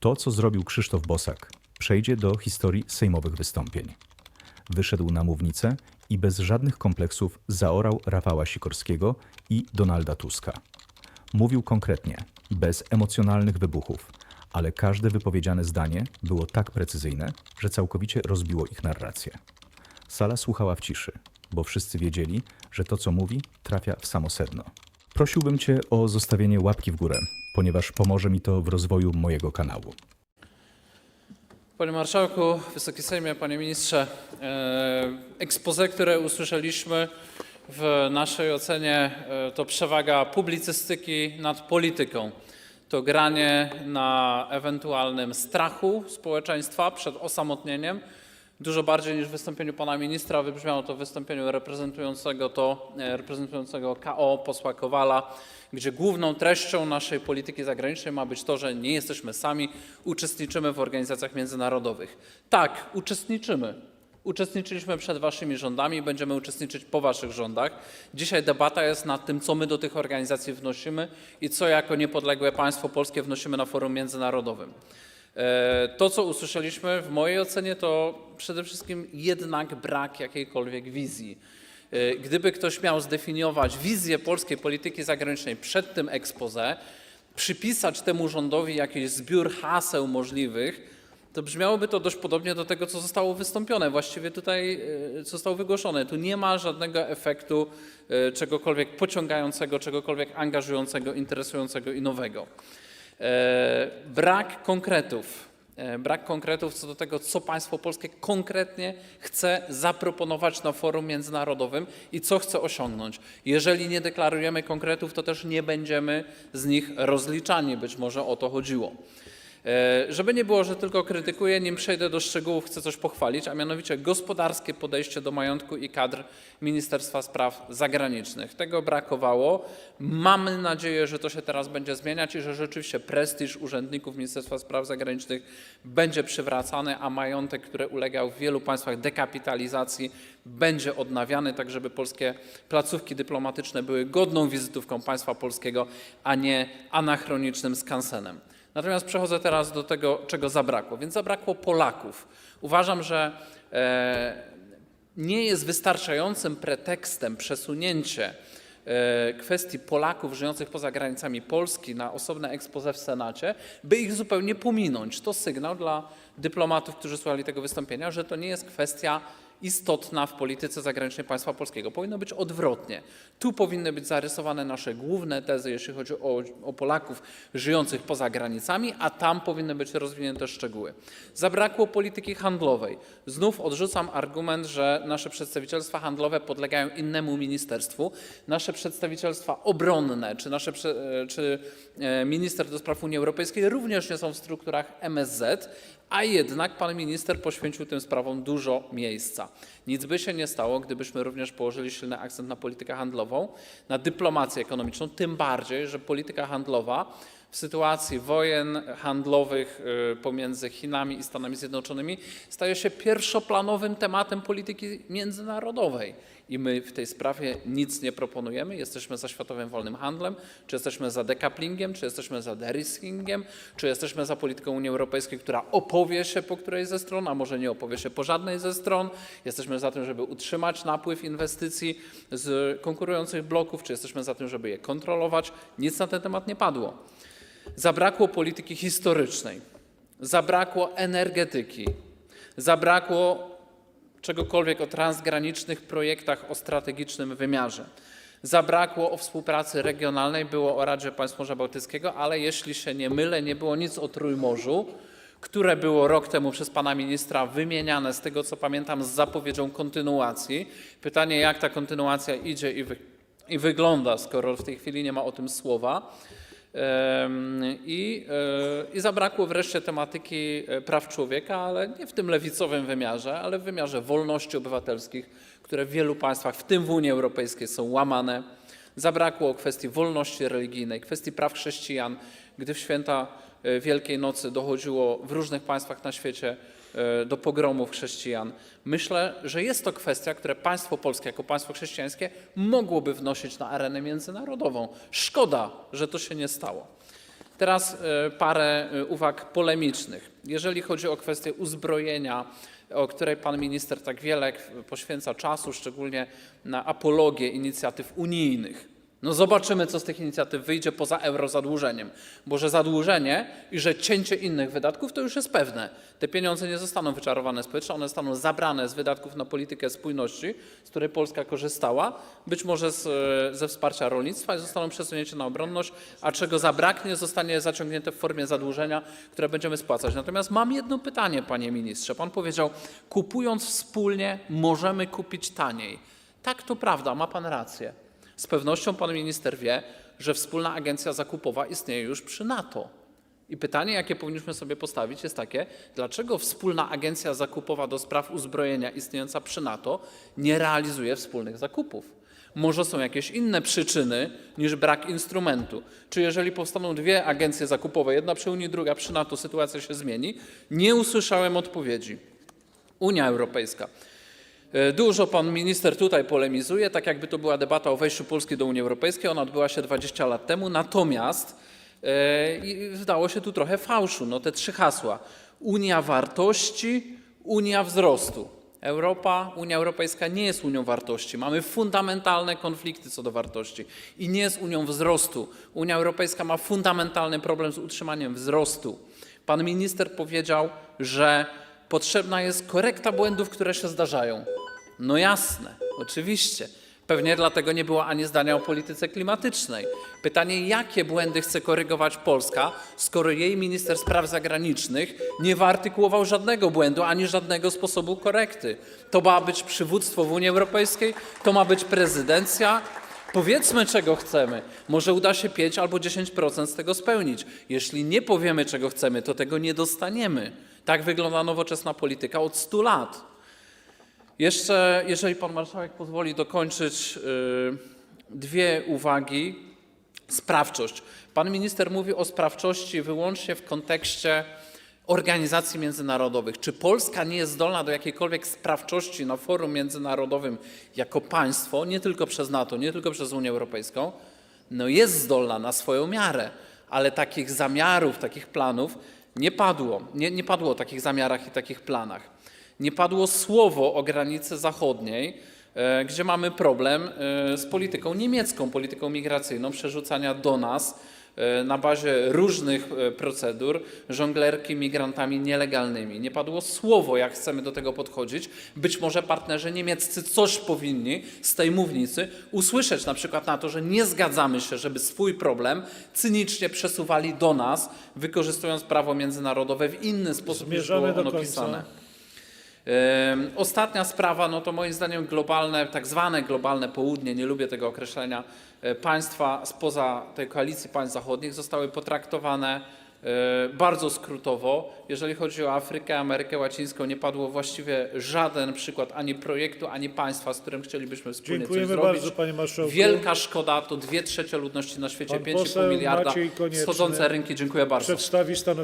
To, co zrobił Krzysztof Bosak, przejdzie do historii sejmowych wystąpień. Wyszedł na mównicę i bez żadnych kompleksów zaorał Rafała Sikorskiego i Donalda Tuska. Mówił konkretnie, bez emocjonalnych wybuchów, ale każde wypowiedziane zdanie było tak precyzyjne, że całkowicie rozbiło ich narrację. Sala słuchała w ciszy, bo wszyscy wiedzieli, że to, co mówi, trafia w samo sedno. Prosiłbym Cię o zostawienie łapki w górę, ponieważ pomoże mi to w rozwoju mojego kanału. Panie Marszałku, Wysoki Sejmie, Panie Ministrze, e, expose, które usłyszeliśmy w naszej ocenie e, to przewaga publicystyki nad polityką. To granie na ewentualnym strachu społeczeństwa przed osamotnieniem. Dużo bardziej niż w wystąpieniu pana ministra wybrzmiało to w wystąpieniu reprezentującego to, e, reprezentującego KO posła Kowala, gdzie główną treścią naszej polityki zagranicznej ma być to, że nie jesteśmy sami, uczestniczymy w organizacjach międzynarodowych. Tak, uczestniczymy. Uczestniczyliśmy przed waszymi rządami i będziemy uczestniczyć po waszych rządach. Dzisiaj debata jest nad tym, co my do tych organizacji wnosimy i co jako niepodległe państwo polskie wnosimy na forum międzynarodowym. E, To, co usłyszeliśmy, w mojej ocenie, to przede wszystkim jednak brak jakiejkolwiek wizji. E, Gdyby ktoś miał zdefiniować wizję polskiej polityki zagranicznej przed tym expose, przypisać temu rządowi jakiś zbiór haseł możliwych, to brzmiałoby to dość podobnie do tego, co zostało wystąpione, właściwie tutaj e, co zostało wygłoszone. Tu nie ma żadnego efektu czegokolwiek pociągającego, czegokolwiek angażującego, interesującego i nowego. E, Brak konkretów. E, Brak konkretów co do tego, co państwo polskie konkretnie chce zaproponować na forum międzynarodowym i co chce osiągnąć. Jeżeli nie deklarujemy konkretów, to też nie będziemy z nich rozliczani. Być może o to chodziło. E, Żeby nie było, że tylko krytykuję, nim przejdę do szczegółów, chcę coś pochwalić, a mianowicie gospodarskie podejście do majątku i kadr Ministerstwa Spraw Zagranicznych. Tego brakowało. Mamy nadzieję, że to się teraz będzie zmieniać i że rzeczywiście prestiż urzędników Ministerstwa Spraw Zagranicznych będzie przywracany, a majątek, który ulegał w wielu państwach dekapitalizacji, będzie odnawiany, tak żeby polskie placówki dyplomatyczne były godną wizytówką państwa polskiego, a nie anachronicznym skansenem. Natomiast przechodzę teraz do tego, czego zabrakło. Więc zabrakło Polaków. Uważam, że e, nie jest wystarczającym pretekstem przesunięcie e, kwestii Polaków żyjących poza granicami Polski na osobne expose w Senacie, by ich zupełnie pominąć. To sygnał dla dyplomatów, którzy słuchali tego wystąpienia, że to nie jest kwestia istotna w polityce zagranicznej państwa polskiego. Powinno być odwrotnie. Tu powinny być zarysowane nasze główne tezy, jeśli chodzi o, o Polaków żyjących poza granicami, a tam powinny być rozwinięte szczegóły. Zabrakło polityki handlowej. Znów odrzucam argument, że nasze przedstawicielstwa handlowe podlegają innemu ministerstwu. Nasze przedstawicielstwa obronne, czy, nasze, e, czy e, minister do spraw Unii Europejskiej również nie są w strukturach MSZ, a jednak pan minister poświęcił tym sprawom dużo miejsca. Nic by się nie stało, gdybyśmy również położyli silny akcent na politykę handlową, na dyplomację ekonomiczną, tym bardziej, że polityka handlowa w sytuacji wojen handlowych y, pomiędzy Chinami i Stanami Zjednoczonymi staje się pierwszoplanowym tematem polityki międzynarodowej. I my w tej sprawie nic nie proponujemy. Jesteśmy za światowym wolnym handlem, czy jesteśmy za decouplingiem, czy jesteśmy za deriskingiem, czy jesteśmy za polityką Unii Europejskiej, która opowie się po którejś ze stron, a może nie opowie się po żadnej ze stron. Jesteśmy za tym, żeby utrzymać napływ inwestycji z konkurujących bloków, czy jesteśmy za tym, żeby je kontrolować. Nic na ten temat nie padło. Zabrakło polityki historycznej, zabrakło energetyki, zabrakło czegokolwiek o transgranicznych projektach o strategicznym wymiarze. Zabrakło o współpracy regionalnej, było o Radzie Państw Morza Bałtyckiego, ale jeśli się nie mylę, nie było nic o Trójmorzu, które było rok temu przez pana ministra wymieniane, z tego co pamiętam, z zapowiedzią kontynuacji. Pytanie, jak ta kontynuacja idzie i, wy, i wygląda, skoro w tej chwili nie ma o tym słowa. I, e, I zabrakło wreszcie tematyki e, praw człowieka, ale nie w tym lewicowym wymiarze, ale w wymiarze wolności obywatelskich, które w wielu państwach, w tym w Unii Europejskiej, są łamane. Zabrakło kwestii wolności religijnej, kwestii praw chrześcijan, gdy w święta Wielkiej Nocy dochodziło w różnych państwach na świecie e, do pogromów chrześcijan. Myślę, że jest to kwestia, które państwo polskie jako państwo chrześcijańskie mogłoby wnosić na arenę międzynarodową. Szkoda, że to się nie stało. Teraz e, parę e, uwag polemicznych. Jeżeli chodzi o kwestię uzbrojenia, o której pan minister tak wiele poświęca czasu, szczególnie na apologię inicjatyw unijnych. No zobaczymy, co z tych inicjatyw wyjdzie poza eurozadłużeniem, bo że zadłużenie i że cięcie innych wydatków to już jest pewne. Te pieniądze nie zostaną wyczarowane powietrza, one zostaną zabrane z wydatków na politykę spójności, z której Polska korzystała, być może z, e, ze wsparcia rolnictwa i zostaną przesunięte na obronność, a czego zabraknie, zostanie zaciągnięte w formie zadłużenia, które będziemy spłacać. Natomiast mam jedno pytanie, panie ministrze. Pan powiedział, kupując wspólnie możemy kupić taniej. Tak, to prawda, ma pan rację. Z pewnością pan minister wie, że wspólna agencja zakupowa istnieje już przy NATO. I pytanie, jakie powinniśmy sobie postawić, jest takie: dlaczego wspólna agencja zakupowa do spraw uzbrojenia istniejąca przy NATO nie realizuje wspólnych zakupów? Może są jakieś inne przyczyny niż brak instrumentu. Czy jeżeli powstaną dwie agencje zakupowe, jedna przy Unii, druga przy NATO, sytuacja się zmieni? Nie usłyszałem odpowiedzi. Unia Europejska. E, Dużo pan minister tutaj polemizuje, tak jakby to była debata o wejściu Polski do Unii Europejskiej. Ona odbyła się 20 lat temu, natomiast e, i zdało się tu trochę fałszu. No te trzy hasła. Unia wartości, Unia wzrostu. Europa, Unia Europejska nie jest Unią wartości. Mamy fundamentalne konflikty co do wartości i nie jest Unią wzrostu. Unia Europejska ma fundamentalny problem z utrzymaniem wzrostu. Pan minister powiedział, że potrzebna jest korekta błędów, które się zdarzają. No jasne, oczywiście. Pewnie dlatego nie było ani zdania o polityce klimatycznej. Pytanie, jakie błędy chce korygować Polska, skoro jej minister spraw zagranicznych nie wyartykułował żadnego błędu ani żadnego sposobu korekty. To ma być przywództwo w Unii Europejskiej, to ma być prezydencja. Powiedzmy, czego chcemy. Może uda się 5 albo 10% z tego spełnić. Jeśli nie powiemy, czego chcemy, to tego nie dostaniemy. Tak wygląda nowoczesna polityka od 100 lat. Jeszcze, jeżeli pan marszałek pozwoli dokończyć yy, dwie uwagi. Sprawczość. Pan minister mówi o sprawczości wyłącznie w kontekście organizacji międzynarodowych. Czy Polska nie jest zdolna do jakiejkolwiek sprawczości na forum międzynarodowym jako państwo, nie tylko przez NATO, nie tylko przez Unię Europejską? No jest zdolna na swoją miarę, ale takich zamiarów, takich planów nie padło. Nie, nie padło o takich zamiarach i takich planach nie padło słowo o granicy zachodniej, e, gdzie mamy problem e, z polityką niemiecką, polityką migracyjną, przerzucania do nas na bazie różnych e, procedur żonglerki migrantami nielegalnymi. Nie padło słowo, jak chcemy do tego podchodzić. Być może partnerzy niemieccy coś powinni z tej mównicy usłyszeć, na przykład na to, że nie zgadzamy się, żeby swój problem cynicznie przesuwali do nas, wykorzystując prawo międzynarodowe w inny sposób Zmierzamy niż było ono pisane. Ostatnia sprawa, no to moim zdaniem globalne, tak zwane globalne południe, nie lubię tego określenia, e, państwa spoza tej koalicji państw zachodnich zostały potraktowane e, bardzo skrótowo. Jeżeli chodzi o Afrykę, Amerykę Łacińską, nie padło właściwie żaden przykład ani projektu, ani państwa, z którym chcielibyśmy wspólnie Dziękujemy coś zrobić. bardzo, panie marszałku. Wielka szkoda, to dwie trzecie ludności na świecie, Pan 5,5 poseł miliarda, Maciej Konieczny wschodzące rynki. Dziękuję bardzo. Przedstawi stanowisko